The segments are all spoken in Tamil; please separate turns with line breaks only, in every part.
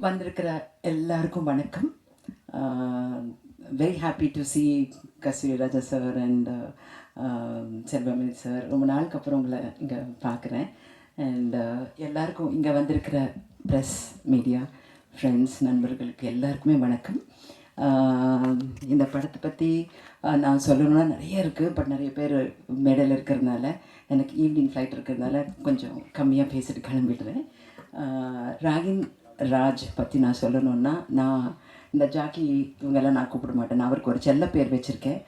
வந்திருக்கிற எல்லாருக்கும் வணக்கம். Very happy to see Kasturi Raja sir and Selvamani sir ரொம்ப நாளுக்கு அப்புறம் உங்களை இங்கே பார்க்குறேன் அண்ட் uh, எல்லாருக்கும் இங்கே வந்திருக்கிற ப்ரெஸ் மீடியா ஃப்ரெண்ட்ஸ் நண்பர்களுக்கு எல்லாருக்குமே வணக்கம். Um, இந்த படத்தை பற்றி uh, நான் சொல்லணும்னா நிறைய இருக்குது பட் நிறைய பேர் மேடையில் இருக்கிறதுனால எனக்கு ஈவினிங் ஃப்ளைட் இருக்கிறதுனால கொஞ்சம் கம்மியாக பேசிட்டு கிளம்பிடுறேன். Uh, ராகின் ராஜ் பற்றி நான் சொல்லணுன்னா நான் இந்த ஜாக்கி இவங்கெல்லாம் நான் கூப்பிட மாட்டேன். நான் அவருக்கு ஒரு செல்ல பேர் வச்சுருக்கேன்.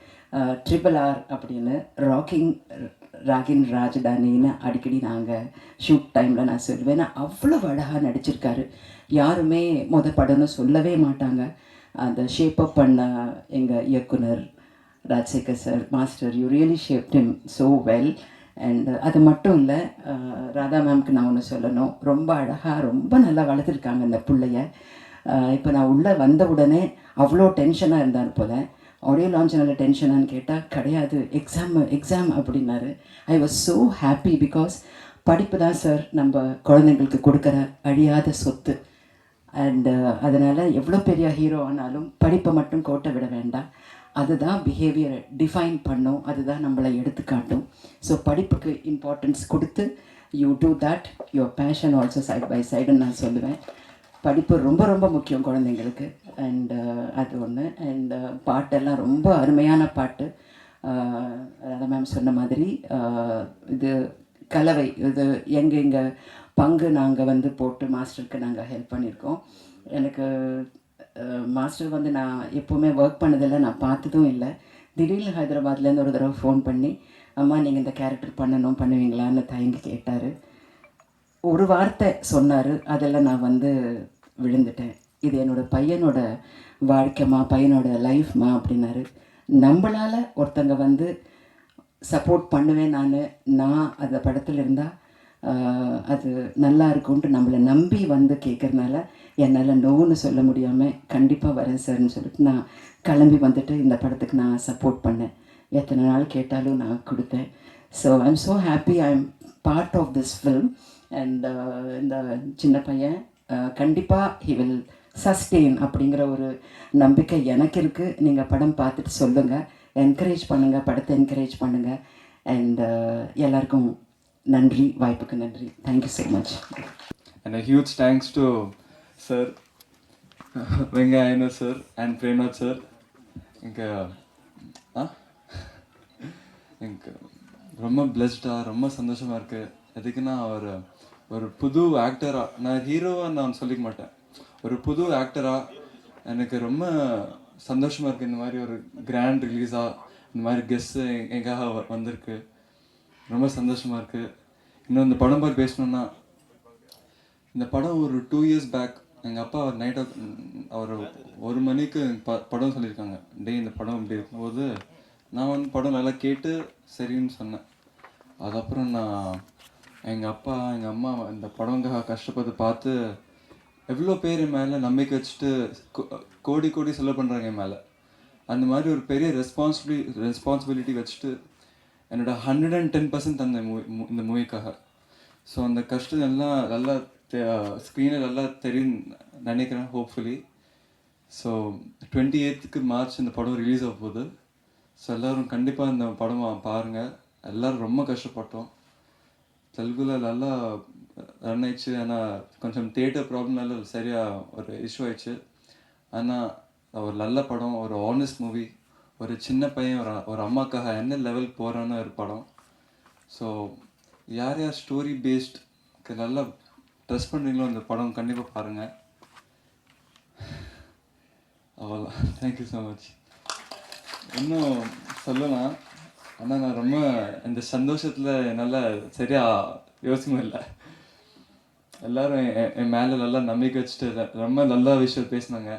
ட்ரிபிள் ஆர் அப்படின்னு. ராக்கிங் ராகின் ராஜதானின்னு அடிக்கடி நாங்கள் ஷூட் டைமில் நான் சொல்லுவேன். நான் அவ்வளோ அழகாக நடிச்சிருக்காரு. யாருமே மொத படம்னு சொல்லவே மாட்டாங்க. அந்த ஷேப் அப் பண்ண எங்கள் இயக்குனர் Rajasekar sir master you really shape them so well and அது மட்டும் இல்லை ராதா மேம்க்கு நான் ஒன்று சொல்லணும். ரொம்ப அழகாக ரொம்ப நல்லா வளர்த்துருக்காங்க இந்த பிள்ளைய. இப்போ நான் உள்ளே வந்த உடனே அவ்வளோ டென்ஷனாக இருந்தார் போல். ஆடியோ லான்ச் நல்ல டென்ஷனான்னு கேட்டால் கிடையாது எக்ஸாம் எக்ஸாம் அப்படின்னாரு. I was so happy because படிப்பு தான் சார் நம்ம குழந்தைங்களுக்கு கொடுக்குற அழியாத சொத்து. அண்டு அதனால் எவ்வளோ பெரிய ஹீரோ ஆனாலும் படிப்பை மட்டும் கோட்டை விட வேண்டாம். அதுதான் பிஹேவியரை டிஃபைன் பண்ணும். அதுதான் நம்மளை எடுத்துக்காட்டும். ஸோ படிப்புக்கு இம்பார்ட்டன்ஸ் கொடுத்து you do that your passion also side by சைடுன்னு நான் சொல்லுவேன். படிப்பு ரொம்ப ரொம்ப முக்கியம் குழந்தைங்களுக்கு. அண்டு uh, அது ஒன்று அண்டு uh, பாட்டெல்லாம் ரொம்ப அருமையான பாட்டு. Uh, ராதா மேம் சொன்ன மாதிரி இது கலவை. இது எங்கே எங்கள் பங்கு நாங்கள் வந்து போட்டு மாஸ்டருக்கு நாங்கள் ஹெல்ப் பண்ணியிருக்கோம் எனக்கு மாஸ்டர் வந்து நான் எப்போவுமே ஒர்க் பண்ணதில்லை. நான் பார்த்ததும் இல்லை. திடீர்னு ஹைதராபாத்லேருந்து ஒரு தடவை ஃபோன் பண்ணி அம்மா நீங்கள் இந்த கேரக்டர் பண்ணணும் பண்ணுவீங்களான்னு தயங்கி கேட்டார். ஒரு வார்த்தை சொன்னார். அதெல்லாம் நான் வந்து விழுந்துட்டேன். இது என்னோட பையனோட வாழ்க்கைமா பையனோட லைஃப்மா அப்படின்னாரு. நம்மளால் ஒருத்தங்க வந்து சப்போர்ட் பண்ணுவேன் நான். நான் அந்த படத்தில் இருந்தால் அது நல்லா இருக்கும்ன்ட்டு நம்மளை நம்பி வந்து கேட்குறனால என்னால் நோன்னு சொல்ல முடியாமல் கண்டிப்பாக வரேன் சார்னு சொல்லிட்டு நான் கிளம்பி வந்துட்டு இந்த படத்துக்கு நான் சப்போர்ட் பண்ணேன். எத்தனை நாள் கேட்டாலும் நான் கொடுத்தேன். So I'm so happy I am part of this film and இந்த சின்ன பையன் கண்டிப்பாக ஹி வில் சஸ்டெயின் அப்படிங்கிற ஒரு நம்பிக்கை எனக்கு இருக்குது நீங்கள் படம் பார்த்துட்டு சொல்லுங்கள் என்கரேஜ் பண்ணுங்கள் படத்தை என்கரேஜ் பண்ணுங்கள் அண்ட் எல்லாருக்கும் நன்றி. வாய்ப்புக்கு நன்றி. Thank you so much
and huge thanks to sir Sir sir and and sir Sir. ఇంకా எனக்கு ரொம்ப பிளஸ்டாக ரொம்ப சந்தோஷமாக இருக்குது எதுக்குன்னா அவர் ஒரு புது ஆக்டராக நான் ஹீரோவாக நான் சொல்லிக்க மாட்டேன். ஒரு புது ஆக்டராக எனக்கு ரொம்ப சந்தோஷமாக இருக்குது இந்த மாதிரி ஒரு கிராண்ட் ரிலீஸாக இந்த மாதிரி கெஸ்ட்டு எங்காக வந்திருக்கு. ரொம்ப சந்தோஷமாக இருக்குது இன்னும் இந்த படம் பற்றி பேசணுன்னா இந்த படம் ஒரு டூ இயர்ஸ் பேக் எங்கள் அப்பா அவர் நைட் அவர் ஒரு மணிக்கு ப படம் சொல்லியிருக்காங்க. டே இந்த படம் இப்படி இருக்கும்போது நான் வந்து படம் நல்லா கேட்டு சரின்னு சொன்னேன். அதுக்கப்புறம் நான் எங்கள் அப்பா எங்கள் அம்மா இந்த படவங்க கஷ்டப்பட்டு பார்த்து எவ்வளோ பேர் என் மேலே நம்பிக்கை வச்சுட்டு கோ- கோடி கோடி செலவு பண்ணுறாங்க என் மேலே. அந்த மாதிரி ஒரு பெரிய ரெஸ்பான்சிபிலி ரெஸ்பான்சிபிலிட்டி வச்சுட்டு என்னோட ஹண்ட்ரட் அண்ட் டென் பர்சன்ட் அந்த மூவி இந்த மூவிக்காக. ஸோ அந்த கஷ்டம் எல்லாம் நல்லா ஸ்க்ரீனில் நல்லா தெரியும் நினைக்கிறேன் ஹோப்ஃபுல்லி ஸோ டுவெண்ட்டி எய்த்துக்கு மார்ச் இந்த படம் ரிலீஸ் ஆக போகுது. ஸோ எல்லோரும் கண்டிப்பாக இந்த படம் பாருங்கள் எல்லோரும் ரொம்ப கஷ்டப்பட்டோம். தெலுங்குல நல்லா ரன் ஆயிடுச்சு. ஆனால் கொஞ்சம் தியேட்டர் ப்ராப்ளம்னால சரியாக ஒரு இஷ்யூ ஆயிடுச்சு. ஆனால் ஒரு நல்ல படம் ஒரு ஆனஸ்ட் மூவி ஒரு சின்ன பையன் ஒரு ஒரு அம்மாக்காக என்ன லெவல் போகிறான்னு ஒரு படம். ஸோ யார் யார் ஸ்டோரி பேஸ்ட் நல்லா ட்ரெஸ் பண்ணுறீங்களோ அந்த படம் கண்டிப்பாக பாருங்கள் அவ்வளோ தேங்க்யூ ஸோ மச் இன்னும் சொல்லலாம். ஆனால் நான் ரொம்ப இந்த சந்தோஷத்தில் என்னால் சரியாக யோசிக்கவும் இல்லை எல்லாரும் என் மேலே நல்லா நம்பிக்கை வச்சுட்டு ரொம்ப நல்ல விஷயம் பேசினாங்க.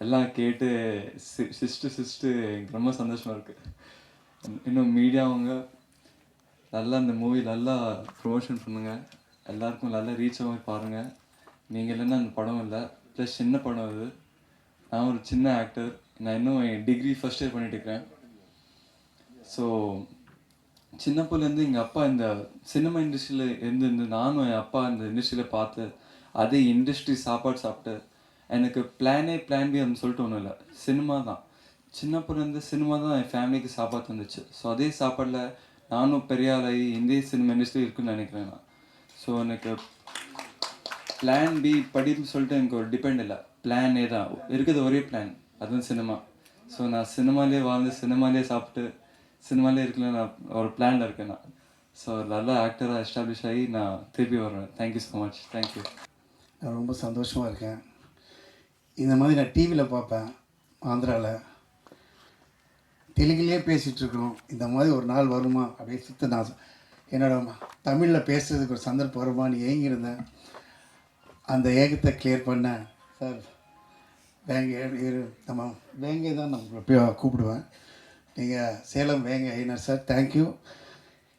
எல்லாம் கேட்டு சி சிஸ்ட்டு சிஸ்ட்டு எனக்கு ரொம்ப சந்தோஷமாக இருக்குது இன்னும் மீடியாவங்க நல்லா இந்த மூவி நல்லா ப்ரொமோஷன் பண்ணுங்கள் எல்லாருக்கும் நல்லா ரீச் ஆகி பாருங்கள் நீங்கள் இல்லைன்னா அந்த படம் இல்லை. ப்ளஸ் சின்ன படம் அது. நான் ஒரு சின்ன ஆக்டர் நான் இன்னும் என் டிகிரி ஃபஸ்ட் இயர் பண்ணிட்டு இருக்கிறேன் ஸோ சின்ன பிள்ளைலேருந்து எங்கள் அப்பா இந்த சினிமா இண்டஸ்ட்ரியில் இருந்து இருந்து நானும் என் அப்பா இந்த இண்டஸ்ட்ரியில் பார்த்து அதே இண்டஸ்ட்ரி சாப்பாடு சாப்பிட்டு எனக்கு பிளானே பிளான் பி அப்படின்னு சொல்லிட்டு ஒன்றும் இல்லை. சினிமா தான். சின்ன பிள்ளைலேருந்து சினிமா தான் என் ஃபேமிலிக்கு சாப்பாடு தந்துச்சு. ஸோ அதே சாப்பாடில் நானும் பெரிய ஆளாகி இந்திய சினிமா இண்டஸ்ட்ரி இருக்குன்னு நினைக்கிறேன் நான். ஸோ எனக்கு பிளான் பி படின்னு சொல்லிட்டு எனக்கு ஒரு டிபெண்ட் இல்லை. பிளானே தான். இருக்குது ஒரே பிளான் அதுவும் சினிமா ஸோ நான் சினிமாலே வாழ்ந்து சினிமாலே சாப்பிட்டு சினிமாலே இருக்கல நான் ஒரு பிளானில் இருக்கேன். நான் ஸோ நல்ல ஆக்டராக எஸ்டாப்ளிஷ் ஆகி நான் திருப்பி வருவேன். தேங்க்யூ ஸோ மச் தேங்க்யூ
நான் ரொம்ப சந்தோஷமாக இருக்கேன். இந்த மாதிரி நான் டிவியில் பார்ப்பேன். ஆந்திராவில் தெலுங்குலேயே பேசிகிட்ருக்கோம் இந்த மாதிரி ஒரு நாள் வருமா? அப்படியே சுத்த நான் என்னோட தமிழில் பேசுறதுக்கு ஒரு சந்தர்ப்பம் வருமான்னு ஏங்கியிருந்தேன். அந்த ஏகத்தை கிளியர் பண்ணேன். சார் வேங்க நம்ம வேங்கை தான் நான் உங்களை போய் கூப்பிடுவேன். நீங்கள் சேலம் வேங்க ஐயனர் சார் தேங்க்யூ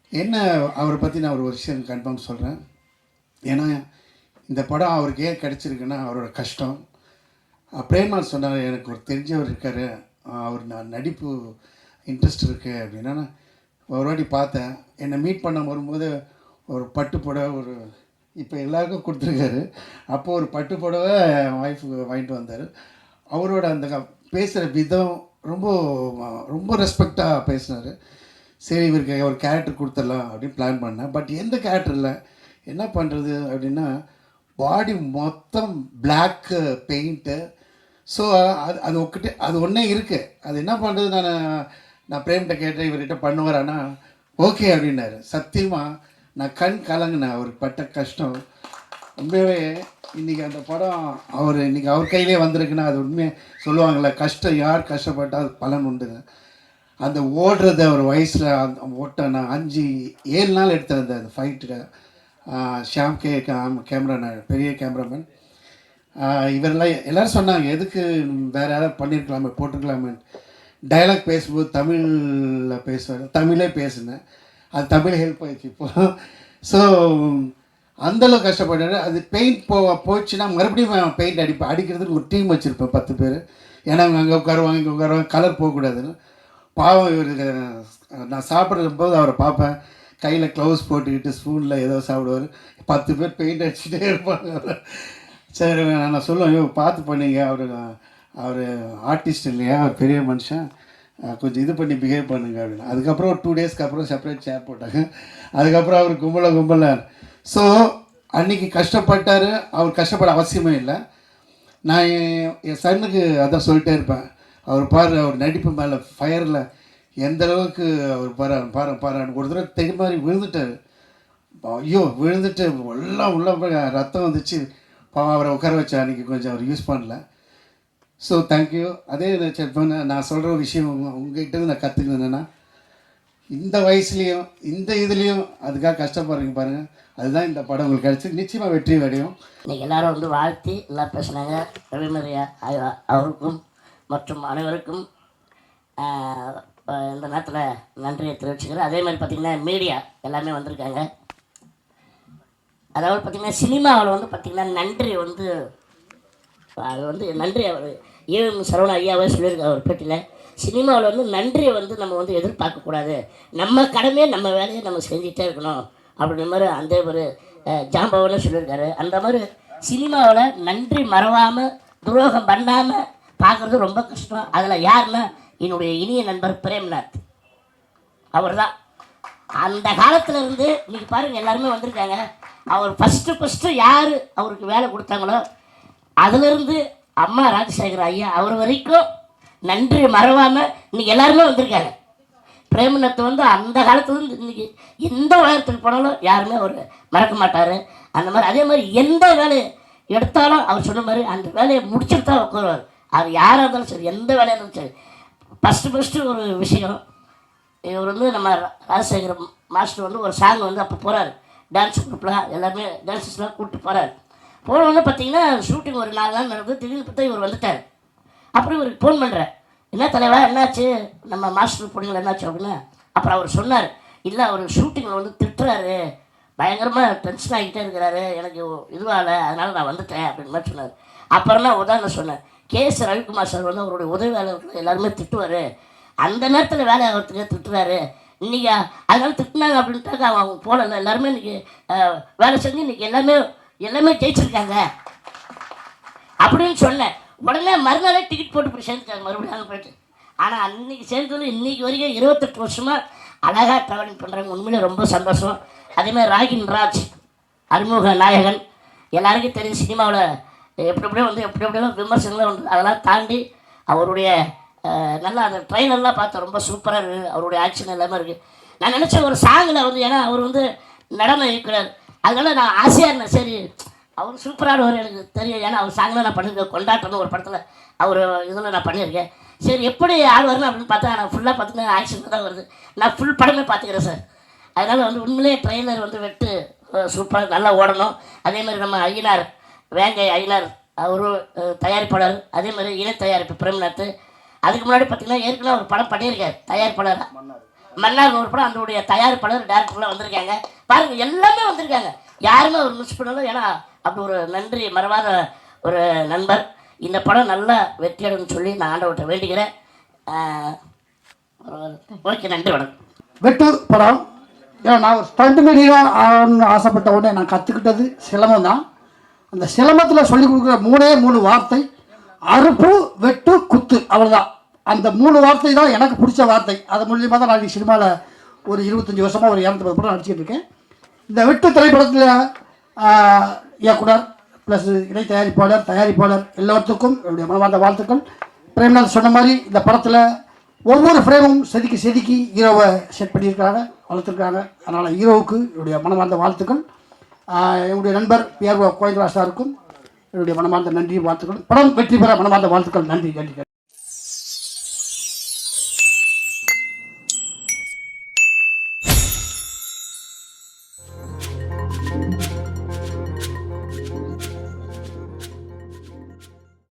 என்ன அவரை பற்றி நான் ஒரு விஷயம் கன்ஃபார்ம் சொல்கிறேன் ஏன்னா இந்த படம் அவருக்கு ஏன் கிடச்சிருக்குன்னா அவரோட கஷ்டம். அஹ் சொன்னார் எனக்கு ஒரு தெரிஞ்சவர் இருக்கார். அவர் நான் நடிப்பு இன்ட்ரெஸ்ட் இருக்கு அப்படின்னா ஒரு வாட்டி பார்த்தேன். என்னை மீட் பண்ண வரும்போது ஒரு பட்டு புடவை ஒரு இப்போ எல்லாருக்கும் கொடுத்துருக்காரு. அப்போது ஒரு பட்டு புடவை ஒய்ஃபுக்கு வாங்கிட்டு வந்தார். அவரோட அந்த பேசுகிற விதம் ரொம்ப ரொம்ப ரெஸ்பெக்டாக பேசினார். சரி இவருக்கு ஒரு கேரக்டர் கொடுத்துடலாம் அப்படின்னு பிளான் பண்ணேன். பட் எந்த கேரக்டர் இல்லை. என்ன பண்ணுறது அப்படின்னா பாடி மொத்தம் பிளாக்கு பெயிண்ட்டு ஸோ அது அது ஒக்கிட்டே அது ஒன்றே இருக்குது அது என்ன பண்ணுறது நான் நான் பிரேம்கிட்ட கேட்டேன் இவர்கிட்ட பண்ணுவாரானா ஓகே அப்படின்னாரு. சத்தியமாக நான் கண் கலங்கினேன். அவருக்கு பட்ட கஷ்டம். உண்மையாகவே இன்றைக்கி அந்த படம் அவர் இன்றைக்கி அவர் கையிலே வந்திருக்குன்னா அது உண்மையாக சொல்லுவாங்கள்ல கஷ்டம் யார் கஷ்டப்பட்டால் அது பலன் உண்டுங்க அந்த ஓடுறத ஒரு வயசில் அந்த ஓட்ட நான் அஞ்சு ஏழு நாள் எடுத்தேன் அந்த ஃபைட்டில் ஷாம் கே கேமரா பெரிய கேமராமேன். இவரெல்லாம் எல்லோரும் சொன்னாங்க எதுக்கு வேறு யாராவது பண்ணியிருக்கலாமே போட்டிருக்கலாமே டைலாக் பேசும்போது தமிழில் பேசுவார். தமிழே பேசினேன். அது தமிழ் ஹெல்ப் ஆயிடுச்சு இப்போ. ஸோ அந்தளவு கஷ்டப்பட்டாரு. அது பெயிண்ட் போ போச்சுன்னா மறுபடியும் பெயிண்ட் அடிப்பேன் அடிக்கிறதுக்கு ஒரு டீம் வச்சுருப்பேன் பத்து பேர். ஏன்னா அவங்க அங்கே உட்காருவாங்க இங்கே உட்காருவாங்க கலர் போகக்கூடாதுன்னு. பாவம் இவருக்கு நான் சாப்பிட்ற போது அவரை பார்ப்பேன். கையில் க்ளவுஸ் போட்டுக்கிட்டு ஸ்பூனில் ஏதோ சாப்பிடுவார். பத்து பேர் பெயிண்ட் அடிச்சுட்டே இருப்பாங்க. சரி நான் சொல்லுவேன் ஐயோ பார்த்து பண்ணிங்க. அவர் அவர் ஆர்டிஸ்ட் இல்லையா? அவர் பெரிய மனுஷன். கொஞ்சம் இது பண்ணி பிஹேவ் பண்ணுங்க அப்படின்னு. அதுக்கப்புறம் ஒரு டூ டேஸ்க்கு அப்புறம் செப்பரேட் சேர் போட்டாங்க. அதுக்கப்புறம் அவர் கும்பலை கும்பல ஸோ அன்னைக்கு கஷ்டப்பட்டார். அவர் கஷ்டப்பட அவசியமே இல்லை. நான் என் சன்னுக்கு அதான் சொல்லிட்டே இருப்பேன். அவர் பாரு அவர் நடிப்பு மேலே ஃபயரில் எந்த அளவுக்கு அவர் பாரு பாரு பாரு ஒரு தடவை தெரிய மாதிரி விழுந்துட்டார். ஐயோ விழுந்துட்டு எல்லாம் உள்ள போய் ரத்தம் வந்துச்சு. பாவம் அவரை உட்கார வச்சா அன்றைக்கி கொஞ்சம் அவர் யூஸ் பண்ணல. ஸோ தேங்க்யூ அதே நான் சொல்கிற விஷயம் உங்க- உங்ககிட்ட நான் கற்றுக்கணும் என்னென்னா இந்த வயசுலேயும் இந்த இதுலேயும் அதுக்காக கஷ்டப்படுறீங்க பாருங்கள் அதுதான் இந்த படம் உங்களுக்கு கிடச்சி நிச்சயமாக வெற்றி அடையும்.
இன்றைக்கி எல்லாரும் வந்து வாழ்த்தி எல்லாம் பேசுனாங்க. ரவிமரியா அவருக்கும் மற்றும் அனைவருக்கும் இந்த நேரத்தில் நன்றியை தெரிவிச்சுக்கிறேன். அதே மாதிரி பார்த்திங்கன்னா மீடியா எல்லாமே வந்திருக்காங்க. அதாவது பார்த்திங்கன்னா சினிமாவில் வந்து பார்த்திங்கன்னா நன்றி வந்து அது வந்து நன்றி அவர் ஏஎம் சரவண ஐயாவே சொல்லியிருக்காரு அவர் பேட்டியில். சினிமாவில் வந்து நன்றியை வந்து நம்ம வந்து எதிர்பார்க்கக்கூடாது நம்ம கடமையை நம்ம வேலையை நம்ம செஞ்சுட்டே இருக்கணும். அப்படின்ற மாதிரி அந்த ஒரு அஹ், ஜாம்பவனும் சொல்லியிருக்காரு. அந்த மாதிரி சினிமாவில் நன்றி மறவாமல் துரோகம் பண்ணாமல் பார்க்குறது ரொம்ப கஷ்டம். அதில் யாருன்னா என்னுடைய இனிய நண்பர் பிரேம்நாத். அவர் தான் அந்த காலத்தில் இருந்து இன்றைக்கி பாருங்கள் எல்லாருமே வந்திருக்காங்க. அவர் ஃபஸ்ட்டு ஃபஸ்ட்டு யார் அவருக்கு வேலை கொடுத்தாங்களோ அதுலேருந்து அம்மா ராஜசேகர் ஐயா அவர் வரைக்கும் நன்றி மறவாமல் இன்னைக்கு எல்லாருமே வந்திருக்காங்க. பிரேமநத்தை வந்து அந்த காலத்துலேருந்து இன்னைக்கு எந்த உலகத்துக்கு போனாலும் யாருமே அவர் மறக்க மாட்டார். அந்த மாதிரி அதே மாதிரி எந்த வேலையை எடுத்தாலும் அவர் சொன்ன மாதிரி அந்த வேலையை முடிச்சுட்டு தான் உட்காருவார் அவர் யாராக இருந்தாலும் சரி எந்த வேலையாக இருந்தாலும் சரி. ஃபஸ்ட்டு ஃபஸ்ட்டு ஒரு விஷயம். இவர் வந்து நம்ம ராஜசேகர் மாஸ்டர் வந்து ஒரு சாங் வந்து அப்போ போகிறாரு டான்ஸ் குரூப்பில் எல்லாருமே டான்ஸஸ்லாம் கூப்பிட்டு போகிறார் போனவொன்னே பார்த்தீங்கன்னா ஷூட்டிங் ஒரு நாலு நாள் நடந்து திடீர்னு பார்த்தா இவர் வந்துட்டார். அப்புறம் இவருக்கு ஃபோன் பண்ணுறேன் என்ன தலைவா என்னாச்சு? நம்ம மாஸ்டர் பொண்ணுங்கள என்னாச்சு அப்படின்னு? அப்புறம் அவர் சொன்னார் இல்லை அவர் ஷூட்டிங்கில் வந்து திட்டுறாரு. பயங்கரமாக டென்ஷன் ஆகிட்டே இருக்கிறாரு. எனக்கு இதுவாகல அதனால் நான் வந்துட்டேன் அப்படின்னு மாதிரி சொன்னார். அப்புறம் நான் உதாரணம் சொன்னேன். கே. எஸ். ரவிக்குமார் சார் வந்து அவருடைய உதவியாளர்கள் எல்லாருமே திட்டுவார். அந்த நேரத்தில் வேலை ஆகிறதுக்கு திட்டுறாரு. இன்றைக்கி அதனால திட்டினாங்க அப்படின்ட்டாக்க அவங்க போடல எல்லாருமே இன்றைக்கி வேலை செஞ்சு இன்றைக்கி எல்லாமே எல்லாமே ஜெயிச்சிருக்காங்க. அப்படின்னு சொன்னேன். உடனே மறுநாளே டிக்கெட் போட்டு போய் சேர்ந்துட்டாங்க மறுபடியும் அங்கே போயிட்டு. ஆனால் அன்னைக்கு சேர்ந்தது இன்னைக்கு வரைக்கும் இருபத்தெட்டு வருஷமாக அழகாக ட்ராவலிங் பண்ணுறாங்க உண்மையிலே ரொம்ப சந்தோஷம். அதேமாதிரி ராகின் ராஜ் அறிமுக நாயகன் எல்லாருக்கும் தெரியும் சினிமாவில் எப்படி எப்படியோ வந்து எப்படி எப்படியோ விமர்சனங்கள்லாம் வந்து அதெல்லாம் தாண்டி அவருடைய நல்லா அந்த ட்ரெயிலர்லாம் பார்த்தா ரொம்ப சூப்பராக இருக்குது அவருடைய ஆக்ஷன் எல்லாமே இருக்குது நான் நினச்ச ஒரு சாங்கில் வந்து ஏன்னா அவர் வந்து நடனம் இருக்கிறார் அதனால நான் ஆசையாக இருந்தேன். சரி அவர் சூப்பரானவர் எனக்கு தெரியும். ஏன்னா அவர் சாங்கில் நான் பண்ணியிருக்கேன் கொண்டாட்டம் ஒரு படத்தில் அவர் இதில் நான் பண்ணியிருக்கேன். சரி எப்படி ஆடுவார்னு அப்படின்னு பார்த்தா நான் ஃபுல்லாக பார்த்துக்கேன் ஆக்ஷன் தான் வருது. நான் ஃபுல் படமே பார்த்துக்கிறேன் சார். அதனால் வந்து உண்மையிலே ட்ரெயிலர் வந்து வெட்டு சூப்பராக நல்லா ஓடணும். அதே மாதிரி நம்ம ஐயனார் வேங்கை ஐயனார் அவரும் தயாரிப்பாளர். அதே மாதிரி இணை தயாரிப்பு பிரேம்நாத். அதுக்கு முன்னாடி பார்த்தீங்கன்னா ஏற்கனவே ஒரு படம் பண்ணியிருக்காரு தயாரிப்பாளர். மன்னார் ஒரு படம் அதனுடைய தயாரிப்பாளர் டேரக்டர்லாம் வந்திருக்காங்க. பாருங்கள் எல்லாமே வந்திருக்காங்க. யாருமே அவர் மிஸ் பண்ணல. ஏன்னா அப்படி ஒரு நன்றி மறவாத ஒரு நண்பர். இந்த படம் நல்லா வெற்றியடைன்னு சொல்லி நான் ஆண்டவர்கிட்ட வேண்டிக்கிறேன் ஓகே நன்றி வணக்கம்.
வெட்டு படம். ஏன்னா நான் ஒரு ஸ்டண்ட் நடிகராக ஆகணும்னு ஆசைப்பட்ட உடனே நான் கற்றுக்கிட்டது சிலம்பம் தான். அந்த சிலம்பத்தில் சொல்லி கொடுக்குற மூணே மூணு வார்த்தை அறுப்பு வெட்டு குத்து அவ்வளோதான் அந்த மூணு வார்த்தை தான் எனக்கு பிடிச்ச வார்த்தை. அது மூலியமாக தான் நான் சினிமாவில் ஒரு இருபத்தஞ்சி வருஷமாக ஒரு இரநூத்தி படம் நடிச்சிட்டு இருக்கேன். இந்த வெட்டு திரைப்படத்தில் இயக்குனர் ப்ளஸ் இணை தயாரிப்பாளர் தயாரிப்பாளர் எல்லாத்துக்கும் என்னுடைய மனமார்ந்த வாழ்த்துக்கள். பிரேம்நாத் சொன்ன மாதிரி இந்த படத்தில் ஒவ்வொரு ஃப்ரேமும் செதுக்கி செதுக்கி ஹீரோவை செட் பண்ணியிருக்காங்க வளர்த்துருக்காங்க அதனால் ஹீரோவுக்கு என்னுடைய மனமார்ந்த வாழ்த்துக்கள். என்னுடைய நண்பர் பிஆர்ஓ கோவிந்தராஜ் சாருக்கும் என்னுடைய மனமார்ந்த நன்றி வாழ்த்துக்கள். படம் வெற்றி பெற மனமார்ந்த வாழ்த்துக்கள். நன்றி நன்றி.